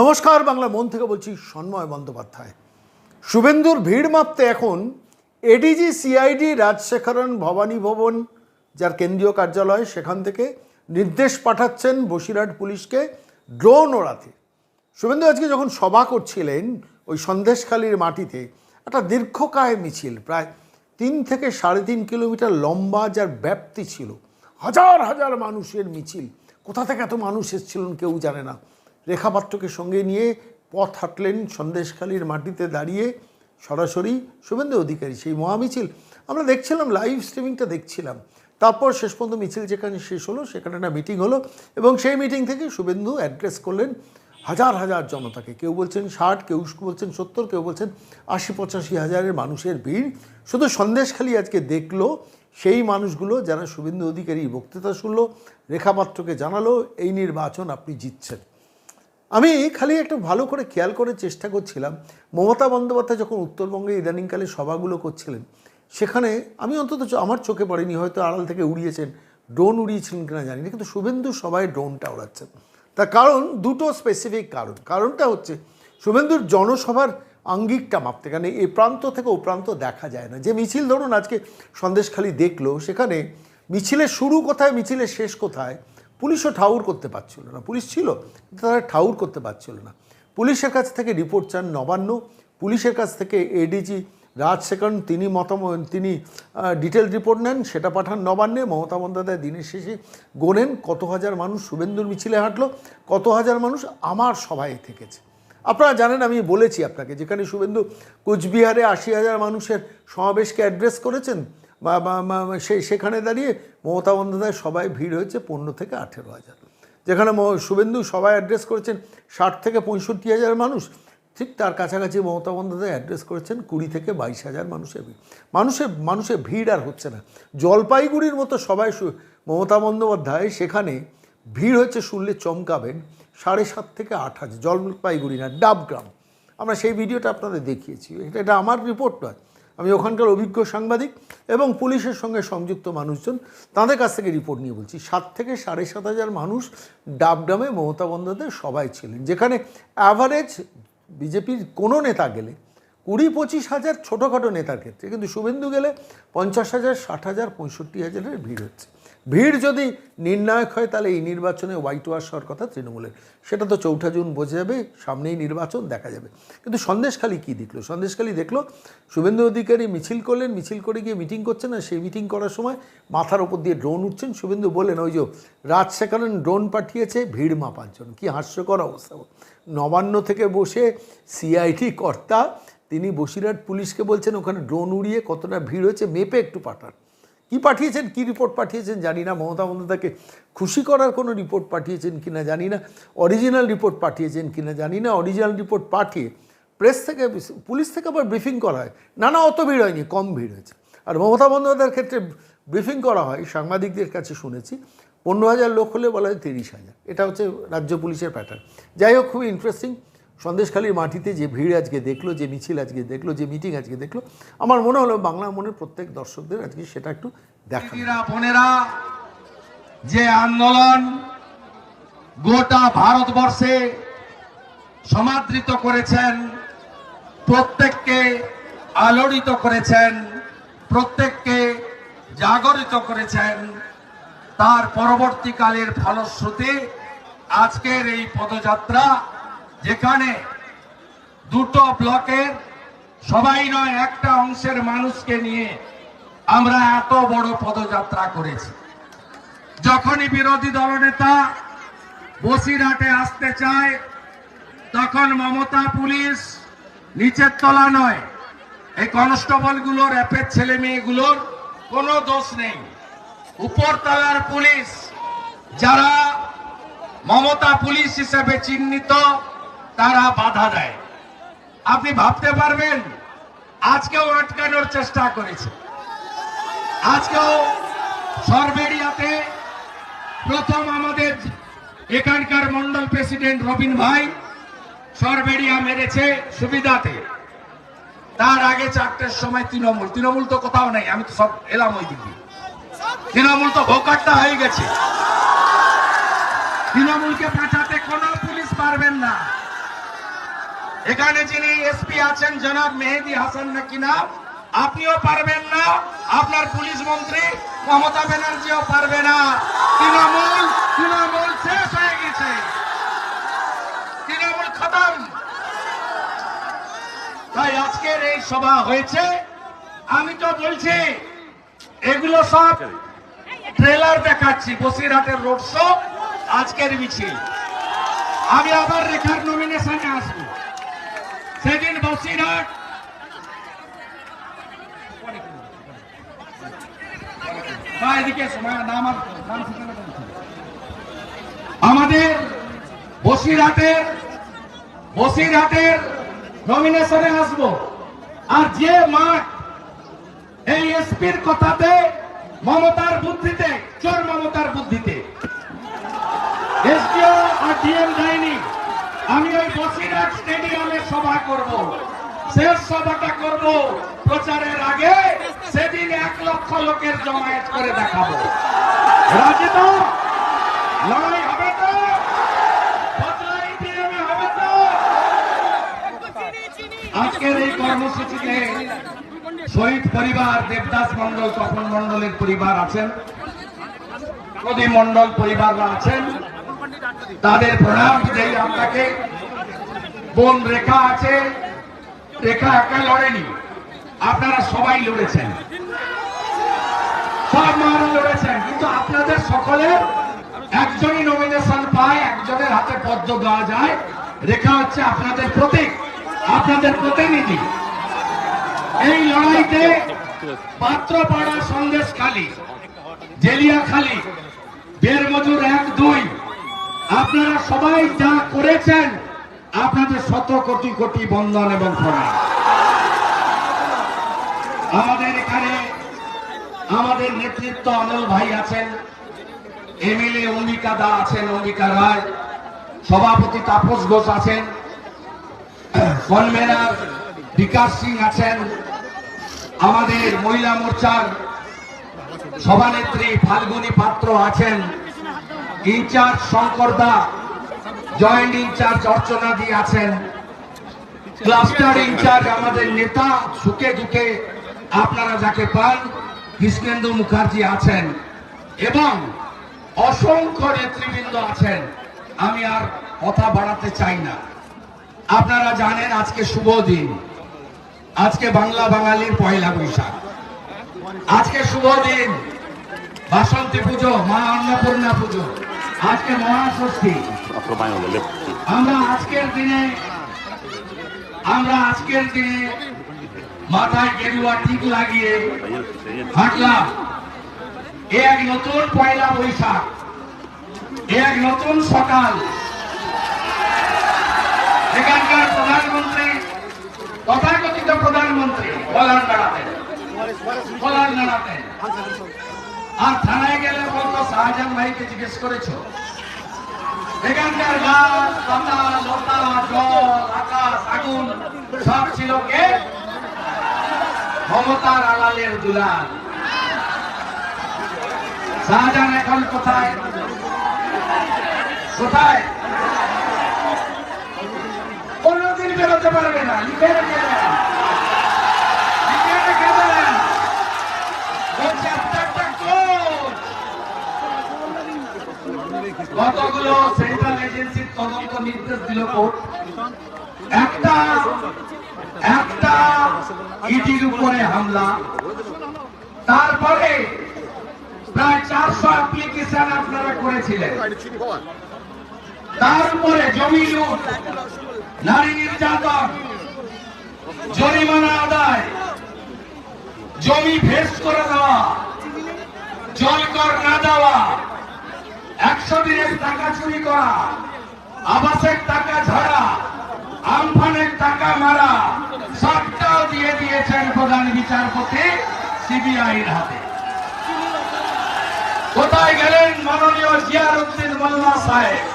নমস্কার, বাংলা মন থেকে বলছি সন্ময় বন্দ্যোপাধ্যায়। শুভেন্দুর ভিড় মাপতে এখন এডিজি সিআইডি রাজশেখরন, ভবানী ভবন, যার কেন্দ্রীয় কার্যালয়, সেখান থেকে নির্দেশ পাঠাচ্ছেন বসিরহাট পুলিশকে ড্রোন ওড়াতে। শুভেন্দু আজকে যখন সভা করছিলেন ওই সন্দেশখালির মাটিতে, একটা দীর্ঘকায় মিছিল, প্রায় তিন থেকে সাড়ে তিন কিলোমিটার লম্বা যার ব্যাপ্তি ছিল, হাজার হাজার মানুষের মিছিল। কোথা থেকে এত মানুষ এসেছিলেন কেউ জানে না। রেখাপাত্রকে সঙ্গে নিয়ে পথ হাঁটলেন সন্দেশখালির মাটিতে দাঁড়িয়ে সরাসরি শুভেন্দু অধিকারী, সেই মহামিছিল। আমরা দেখছিলাম লাইভ স্ট্রিমিংটা দেখছিলাম। তারপর শেষ পর্যন্ত মিছিল যেখানে শেষ হলো, সেখানে একটা মিটিং হলো এবং সেই মিটিং থেকে শুভেন্দু অ্যাড্রেস করলেন হাজার হাজার জনতাকে। কেউ বলছেন ষাট, কেউ বলছেন সত্তর, কেউ বলছেন আশি, পঁচাশি হাজারের মানুষের ভিড়। শুধু সন্দেশখালি আজকে দেখল, সেই মানুষগুলো যারা শুভেন্দু অধিকারী বক্তৃতা শুনলো, রেখাপাত্রকে জানালো, এই নির্বাচন আপনি জিতছেন। আমি খালি একটু ভালো করে খেয়াল করে চেষ্টা করছিলাম। মমতা বন্দ্যোপাধ্যায় যখন উত্তরবঙ্গে ইদানিংকালে সভাগুলো করছিলেন, সেখানে আমি অন্তত আমার চোখে পড়েনি, হয়তো আড়াল থেকে উড়িয়েছেন, ড্রোন উড়িয়েছিলেন কিনা জানি না, কিন্তু শুভেন্দু সবাই ড্রোনটা উড়াচ্ছেন তার কারণ দুটো স্পেসিফিক কারণ। কারণটা হচ্ছে, শুভেন্দুর জনসভার আঙ্গিকটা মাপতে, কারণ এই প্রান্ত থেকে ও প্রান্ত দেখা যায় না। যে মিছিল ধরুন আজকে সন্দেশখালি দেখল, সেখানে মিছিলের শুরু কোথায়, মিছিলের শেষ কোথায় পুলিশও ঠাউর করতে পারছিল না। পুলিশ ছিল তারা ঠাউর করতে পারছিল না। পুলিশের কাছ থেকে রিপোর্ট চান নবান্ন। পুলিশের কাছ থেকে এডিজি রাজশেখরন তিনি মতাম, তিনি ডিটেল রিপোর্ট নেন, সেটা পাঠান নবান্নে। মমতা বন্দ্যোপাধ্যায় দিনের শেষে গোনেন কত হাজার মানুষ শুভেন্দুর মিছিলে হাঁটলো, কত হাজার মানুষ আমার সভায় থেকেছে। আপনারা জানেন, আমি বলেছি আপনাকে, যেখানে শুভেন্দু কোচবিহারে আশি হাজার মানুষের সমাবেশকে অ্যাড্রেস করেছেন বা বা- বা- সে, সেখানে দাঁড়িয়ে মমতা বন্দ্যোপাধ্যায় সবাই ভিড় হয়েছে পনেরো থেকে আঠেরো হাজার। যেখানে শুভেন্দু সবাই অ্যাড্রেস করেছেন ষাট থেকে পঁয়ষট্টি হাজার মানুষ। ঠিক তার কাছাকাছি মমতা বন্দ্যোপাধ্যায় অ্যাড্রেস করেছেন কুড়ি থেকে বাইশ হাজার মানুষের ভিড়। মানুষের মানুষের ভিড় আর হচ্ছে না। জলপাইগুড়ির মতো সবাই মমতা বন্দ্যোপাধ্যায় সেখানে ভিড় হচ্ছে শুনলে চমকাবেন সাড়ে সাত থেকে আট হাজার। জলপাইগুড়ি না, ডাবগ্রাম। আমরা সেই ভিডিওটা আপনাদের দেখিয়েছি। এটা এটা আমার রিপোর্ট নয়। আমি ওখানকার অভিজ্ঞ সাংবাদিক এবং পুলিশের সঙ্গে সংযুক্ত মানুষজন, তাদের কাছ থেকে রিপোর্ট নিয়ে বলছি, সাত থেকে সাড়ে সাত হাজার মানুষ ডাবডামে মমতা বন্দ্যোপাধ্যায় সবাই ছিলেন, যেখানে অ্যাভারেজ বিজেপির কোনো নেতা গেলে কুড়ি পঁচিশ হাজার ছোটোখাটো নেতার ক্ষেত্রে, কিন্তু শুভেন্দু গেলে পঞ্চাশ হাজার, ষাট হাজার, পঁয়ষট্টি হাজারের ভিড় হচ্ছে। ভিড় যদি নির্ণায়ক হয়, তাহলে এই নির্বাচনে হোয়াইট ওয়াশ হওয়ার কথা তৃণমূলের। সেটা তো চৌঠা জুন বোঝা যাবে, সামনেই নির্বাচন দেখা যাবে। কিন্তু সন্দেশখালী কী দেখল? সন্দেশখালী দেখল, শুভেন্দু অধিকারী মিছিল করলেন, মিছিল করে গিয়ে মিটিং করছেন আর সেই মিটিং করার সময় মাথার ওপর দিয়ে ড্রোন উঠছেন। শুভেন্দু বললেন, ওই যে রাজশেখরন ড্রোন পাঠিয়েছে, ভিড় মাপার জন্য। কী হাস্যকর অবস্থা। নবান্ন থেকে বসে সিআইটি কর্তা, তিনি বসিরহাট পুলিশকে বলছেন, ওখানে ড্রোন উড়িয়ে কতটা ভিড় হয়েছে, মেপে একটু পাঠান। কি পাঠিয়েছেন? কি রিপোর্ট পাঠিয়েছেন? জানি না। মমতা বন্দ্যোপাধ্যায়কে খুশি করার কোনো রিপোর্ট পাঠিয়েছেন কিনা জানি না। অরিজিনাল রিপোর্ট পাঠিয়েছেন কিনা জানি না। অরিজিনাল রিপোর্ট পাঠিয়ে প্রেস থেকে, পুলিশ থেকে আবার ব্রিফিং করা হয়। না না অত ভিড় হয়নি, কম ভিড় হয়েছে। আর মমতা বন্দ্যোপাধ্যায়ের ক্ষেত্রে ব্রিফিং করা হয়, সাংবাদিকদের কাছে শুনেছি। পনেরো হাজার লোক হলে বলা হয় তিরিশ হাজার। এটা হচ্ছে রাজ্য পুলিশের প্যাটার্ন যাই হোক, খুবই ইন্টারেস্টিং সন্দেশখালীর মাটিতে যে ভিড় আজকে দেখল, যে মিছিল আজকে দেখল, যে মিটিং আজকে দেখল, আমার মনে হলো বাংলা মনের প্রত্যেক দর্শকদের আজকে সেটা একটু দেখা বোনেরা, যে আন্দোলন গোটা ভারতবর্ষে সমাদৃত করেছেন, প্রত্যেককে আলোড়িত করেছেন, প্রত্যেককে জাগরিত করেছেন, তার পরবর্তীকালের ফলশ্রুতি আজকের এই পদযাত্রা যেখানে দুটো ব্লকের সবাই নয়, একটা অংশের মানুষকে নিয়ে আমরা এত বড় পদযাত্রা করেছি। যখনই বিরোধী দলনেতা বসিরহাটে আসতে চায়, তখন মমতা পুলিশ নিচের তলা নয়, এই কনস্টেবলগুলোর, অ্যাপের ছেলে মেয়েগুলোর কোনো দোষ নেই। উপরতলার পুলিশ যারা মমতা পুলিশ হিসেবে চিহ্নিত তারা বাধা দেয়। আপনি ভাবতে পারবেন, আজকেও আটকানোর চেষ্টা করেছে। আজকেও সরবেরিয়াতে প্রথম আমাদের এখানকার মন্ডল প্রেসিডেন্ট রবিন ভাই সরবেরিয়া মেরেছে সুবিধাতে। তার আগে চারটের সময় তৃণমূল। তৃণমূল তো কোথাও নেই, আমি তো সব এলাম ওই দিকে। তৃণমূল তো ভোকারটা হয়ে গেছে। তৃণমূলকে বাঁচাতে কোনো পুলিশ পারবেন না। এখানে যিনি এসপি আছেন জনাব মেহেদি হাসান নাকি নাম আপনিও পারবেন না, আপনার পুলিশ মন্ত্রী মমতা ব্যানার্জিও পারবে না। তৃণমূল তৃণমূল শেষ হয়ে গেছে। তৃণমূল খতম। তাই আজকের এই সভা হয়েছে। আমি তো বলছি, এগুলো সব ট্রেলার দেখাচ্ছি, বসিরহাটের রোড শো, আজকের মিছিল। আমি আবার রেখার নমিনেশনে আসব। সেদিন বসিরহাট আমাদের বসিরহাটের বসিরহাটের নমিনেশনে আসব। আর যে মাঠ এই এসপির কথাতে মমতার বুদ্ধিতে, চোর মমতার বুদ্ধিতে। এসডিও আর ডিএম যায়নি আমি ওই বসিরহাট স্টেডিয়ামে সভা করব। শেষ সভাটা করব প্রচারের আগে, সেদিন এক লক্ষ লোকের জমায়েত করে দেখাবো। লড়াই হবে তো? আজকের এই কর্মসূচিতে শহীদ পরিবার, দেবদাস মন্ডল তপন মন্ডলের পরিবার আছেন। প্রদীপ মন্ডল পরিবাররা আছেন। তাদের প্রণাম দেই আপনাকে বোন, রেখা আছে। রেখা একা লড়েনি। আপনারা সবাই লড়েছেন। সব মারা লড়েছেন। কিন্তু আপনাদের সকলের একজনই নমিনেশন পায়, একজনের হাতে পদ্ম দেওয়া যায়। রেখা হচ্ছে আপনাদের প্রতীক, আপনাদের প্রতিনিধি। এই লড়াইতে পাত্রপাড়া সন্দেশ খালি জেলিয়া খালি বের মজুর এক দুই। আপনারা সবাই যা করেছেন, আপনাদের শত কোটি কোটি বন্ধন এবং প্রণাম। আমাদের এখানে আমাদের নেতৃত্ব অনল ভাই আছেন, এমএলএ অম্বিকা দা আছেন অম্বিকা রায়, সভাপতি তাপস ঘোষ আছেন, কনভেনার বিকাশ সিং আছেন, আমাদের মহিলা মোর্চার সভানেত্রী ফাল্গুনী পাত্র আছেন incharge Shankar da joint incharge Archana di আছেন। ক্লাস্টার ইনচার্জ আমাদের নেতা সুখে দুঃখে আপনারা যাকে পান, কৃষ্ণেন্দু মুখার্জি আছেন এবং অসংখ্য নেতৃবৃন্দ আছেন। আমি আর কথা বাড়াতে চাই না। আপনারা জানেন আজকে শুভ দিন। আজকে বাংলা বাঙালির পয়লা বৈশাখ। আজকে শুভ দিন। বাসন্তী পুজো, মা অন্নপূর্ণা পুজো। আজকে মহাষষ্ঠী। আমরা আজকের দিনে, আমরা আজকের দিনে মাথায় গেরুয়া ঠিক লাগিয়ে হাঁটলাম। এ এক নতুন পয়লা বৈশাখ। এ এক নতুন সকাল। এখানকার প্রধানমন্ত্রী, তথাকথিত প্রধানমন্ত্রী বলার বেড়াতেন বলার বেড়াতেন আর থানায় গেলে বলতো, শাহজাহান ভাইকে জিজ্ঞেস করেছ? গাছ পাতা আলালের শাহজাহান এখন কোথায়? কোথায়? কোনদিন বেরোতে পারবে না লিখে রেখে দেন লিখে রেখে দেন ওই চ্যাপ্টারটা কোচ কতগুলো সেন্ট্রাল এজেন্সির তদন্ত তারপরে প্রায় চারশো অ্যাপ্লিকেশন আপনারা করেছিলেন। তার উপরে জমি লুট, নারী নির্যাতন, জরিমানা আদায়, জমি ভেস করে দেওয়া জল কর না দেওয়া, একশো দিনের টাকা চুরি করা আবাসের টাকা ঝাড়া, আমফানের টাকা মারা, সবটাও দিয়ে দিয়েছেন প্রধান বিচারপতি সিবিআইর হাতে। কোথায় গেলেন মাননীয় জিয়ারুদ্দিন মোল্লা সাহেব?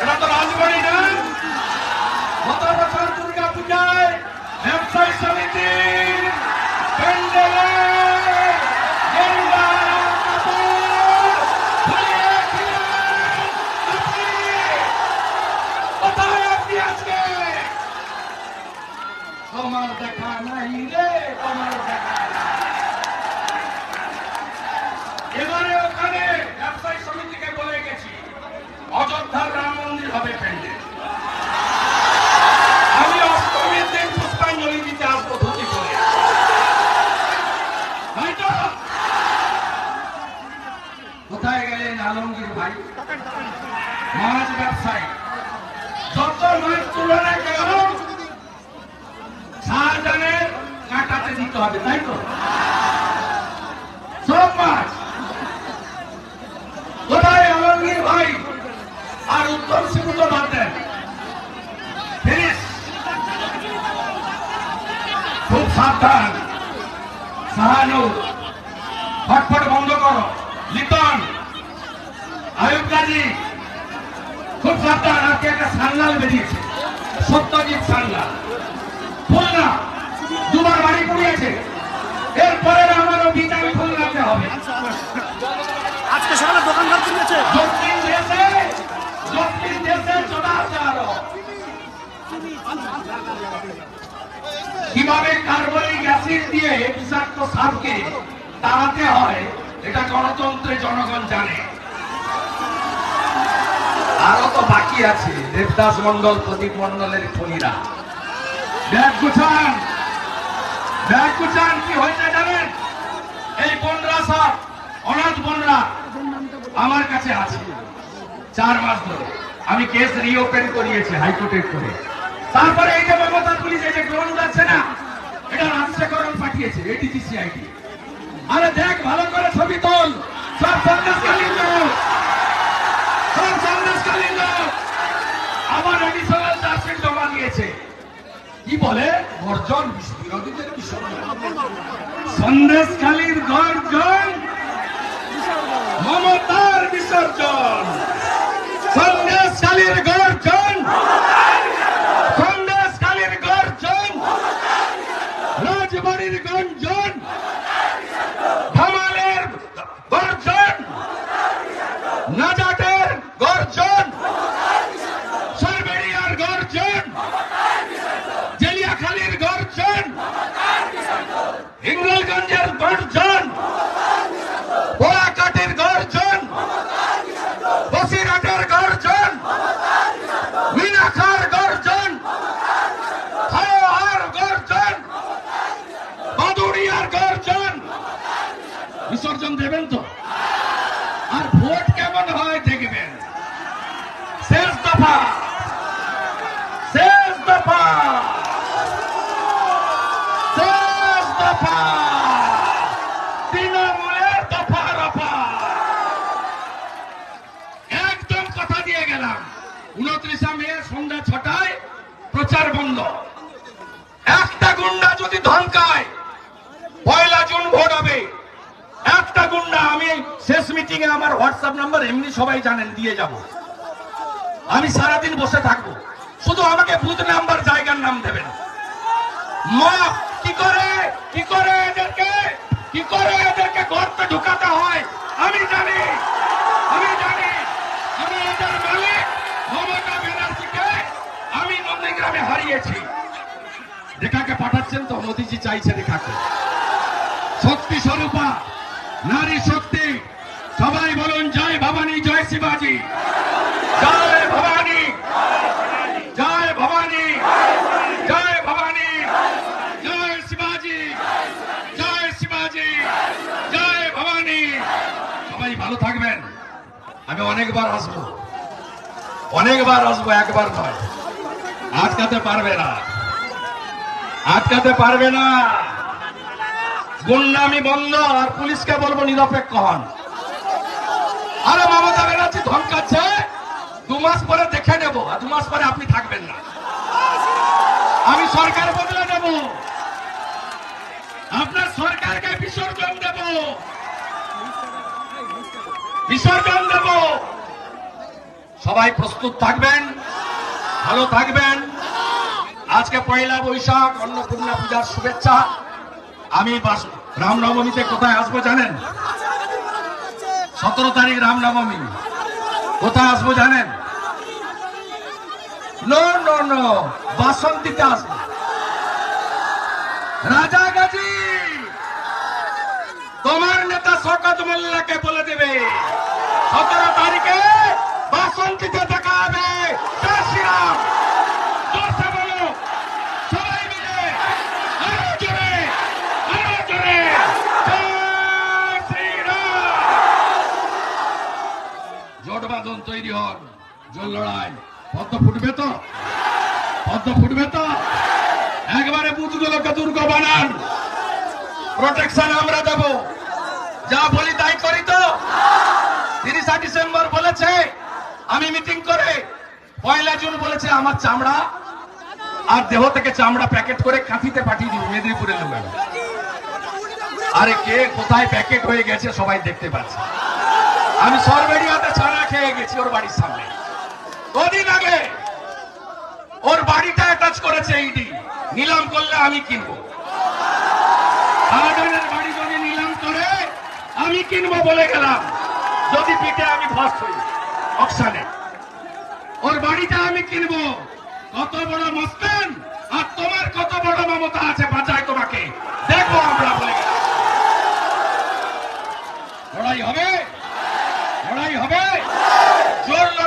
এটা তো রাজবাড়ি না? গত বছর দুর্গা পূজায় ব্যবসায়ী সমিতির প্যান্ডেলে গেরুয়া কাপড় ফুলিয়েছিলেন আপনি। কোথায় আপনি আজকে তোমার দেখা নাই রে তোমার দেখা নাই। এবারে ওখানে ব্যবসায়ী সমিতিকে বলে গেছি অযোধ্যার রাম মন্দির হবে প্যান্ডেল আমি অষ্টমীর দিন পুষ্পাঞ্জলি দিতে আসব ধুতি করে তাই তো কোথায় গেলেন আলমগীর ভাই মাছ ব্যবসায়ী। যত মাছ তুলনা কেন শাহজাহানের কাটাতে দিতে হবে, তাই তো? সব মাছ কোথায় আলমগীর ভাই? আর উত্তম সিংহ তো খুব সাবধান। শাহানুর ফটফট বন্ধ করো লিটন আয়ুব গাজী খুব সাবধান আজকে একটা সান্নাল বেরিয়েছে। সত্যজিৎ সান্নাল খুলনা দুবার বাড়ি পুড়িয়েছে। এরপরে আমারও ভিটামিন খুলনাতে হবে। আজকে সকালে দোকান ঘর কিনেছে? দক্ষিণ দেশে দক্ষিণ দেশে চোদাচার কীভাবে কার্বনিক অ্যাসিড দিয়ে বিষাক্ত সাপকে তাড়াতে হয় এটা গণতন্ত্রে জনগণ জানে। আরও তো বাকি আছে। দেবদাস মন্ডল প্রদীপ মন্ডলের খুনিরা কি হয়েছে জানেন? এই সব, অনাথ আমার কাছে আছে। চার মাস ধরে। আমি কেস রিওপেন করিয়েছি হাইকোর্টের করে। তারপরে এই যে মমতা পুলিশ, এই যে যাচ্ছে না, এটা রাজশেখরণ পাঠিয়েছে এডিজি সিআইডি আরে দেখ, ভালো করে ছবি তোল। সব লোক সব সন্দেশকালীন লোক চার্জশিট জমা দিয়েছে। কি বলে? গর্জন বিরোধীদের বিসর্জন। গর্জন সন্দেশকালীর গর্জন রাজবাড়ির গঞ্জন ধামালের গর্জন নাজাটের গর্জন সরবেরিয়ার গর্জন জেলিয়াখালীর গর্জন হিঙ্গলগঞ্জের গর্জন পোড়াকাটির গর্জন বসিরহাটের গর্জন মিনাখার গর্জন হাওয়ার গর্জন বাদুড়িয়ার গর্জন বিসর্জন দেবেন তো আর ভোট কেমন হয় দেখবেন শেষ দফা শেষ দফা শেষ দফা তৃণমূলের দফা রফা একদম কথা দিয়ে গেলাম উনত্রিশে মে সন্ধ্যা ছটায় প্রচার একটা গুন্ডা যদি ধমকায়, পয়লা জুন ভোট হবে। একটা গুন্ডা, আমি শেষ মিটিং এ আমার হোয়াটসঅ্যাপ নাম্বার এমনি সবাই জানেন, দিয়ে যাব। আমি সারাদিন বসে থাকব। শুধু আমাকে বুথ নাম্বার, জায়গার নাম দেবেন। মা কি করে? কি করে এদেরকে? কি করে এদেরকে গর্তে ঢুকাতে হয়? আমি জানি আমি জানি, আমি এদের মালিক মমতা ব্যানার্জিকে আমি নন্দীগ্রামে হারিয়েছি। রেখাকে পাঠাচ্ছেন তো মোদিজি চাইছে রেখাকে। শক্তি স্বরূপা, নারী শক্তি, সবাই বলুন জয় ভবানী, জয় শিবাজি। জয় ভবানী জয় ভবানী জয় ভবানী, জয় শিবাজি জয় শিবাজি, জয় ভবানী। সবাই ভালো থাকবেন। আমি অনেকবার আসব। অনেকবার আসব, একবার নয়। আটকাতে পারবে না। আটকাতে পারবে না। গুন্ডামি বন্ধ, আর পুলিশকে বলব নিরপেক্ষ হন। আরে মমতা ব্যানার্জি ধমকাচ্ছে। দু মাস পরে দেখে নেব, আর দু মাস পরে আপনি থাকবেন না। আমি সরকার বদলে দেব আপনার সরকারকে বিসর্জন দেব। বিসর্জন দেব। সবাই প্রস্তুত থাকবেন। ভালো থাকবেন। আজকে পয়লা বৈশাখ, অন্নপূর্ণা পূজার শুভেচ্ছা। আমি রামনবমীতে কোথায় আসব জানেন? সতেরো তারিখ রামনবমী। কোথায় আসব জানেন? বাসন্তীতে আসব। রাজা গাজী! তোমার নেতা শকত মোল্লাকে বলে দেবে, সতেরো তারিখে বাসন্তীতে দেখা হবে জয় শ্রীরাম জোরসে বলো সবাই মিলে আরও জোরে আরও জোরে জয় শ্রীরাম জোট বাঁধন তৈরি হন। জল লড়াই। পদ্ম ফুটবে তো? পদ্ম ফুটবে তো? একবারে বুথগুলোকে দুর্গ বানান। প্রোটেকশন আমরা দেব। যা বলি তাই করি তো? তিরিশা ডিসেম্বর বলেছে, আমি মিটিং করে পয়লা জুন বলেছে, আমার চামড়া আর দেহ থেকে চামড়া প্যাকেট করে কাঁথিতে পাঠিয়ে দিব, মেদিনীপুরের লোক আরে কে কোথায় প্যাকেট হয়ে গেছে সবাই দেখতে পাচ্ছে। আমি সরবেরিয়াতে ছাড়া খেয়ে গেছি ওর বাড়ির সামনে। কদিন আগে ওর বাড়িটা অ্যাটাচ করেছে ইডি নিলাম করলে আমি কিনবো। বাড়ি নিলাম করে, আমি কিনবো বলে গেলাম। যদি পিঠে আমি হই, অকশানে। ওর বাড়িটা আমি কিনবো। কত বড় মস্তান, আর তোমার কত বড় মমতা আছে বাঁচায় তোমাকে। দেখো আমরা বলে গেলাম। লড়াই হবে। Glory